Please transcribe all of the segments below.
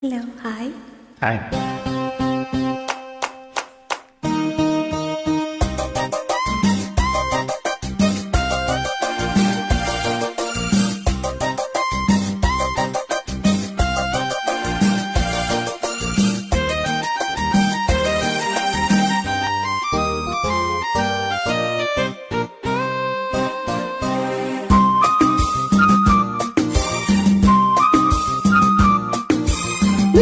Hello, hi. Hi.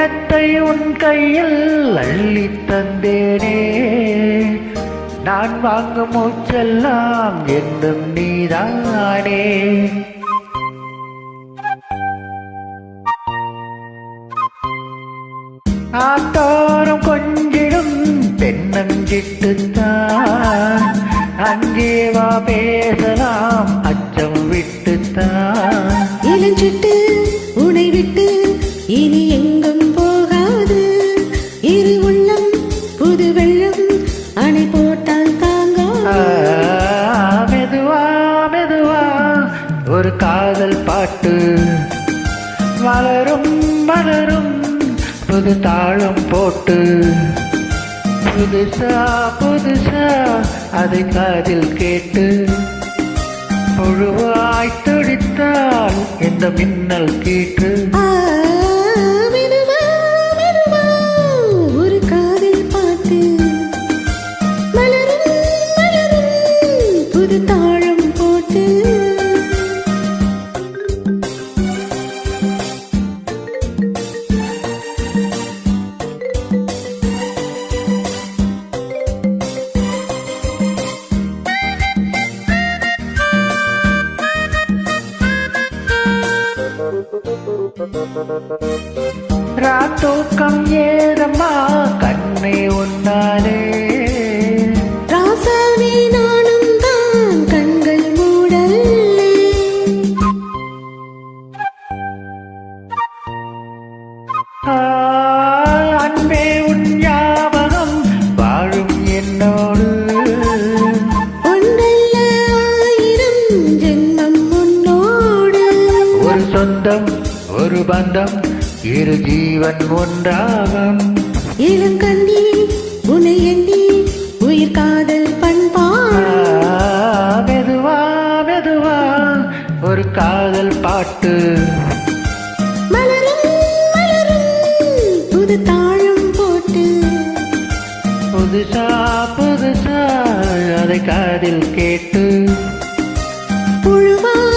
உள்ளத்தை உன் கையில் அள்ளி தந்தேனே. நான் வாங்கும் மூச்செல்லாம் என்றும் நீதானே. ஆத்தோரம் கொஞ்சிடும் பெண்ணஞ்சிட்டுத்தான் அங்கே வா பேசலாம் அச்சம் விட்டுத்தான் இளஞ்சிட்டு காதல் பாட்டு. மலரும் மலரும் புது தாளம் போட்டு. புதுசா புதுசா அதை காதில் கேட்டு. புழுவாய் துடித்தால் இந்த மின்னல் கீற்று. ராத்தூக்கம் ஏதம்மா கண்ணை உன்னாலே ராசாவே நானும் தான் கண்கள் மூடல்லே. அன்பே உன் ஒரு பந்தம் இரு ஜீவன் ஒன்றாகும். இளம் கண்ணி உன்னை எண்ணி உயிர் காதல் பண்பாடு. மெதுவா மெதுவா ஒரு காதல் பாட்டு. மலரும் மலரும் புது தாழம் போட்டு. புதுசா புதுசா அதை காதில் கேட்டு. புழுவாய்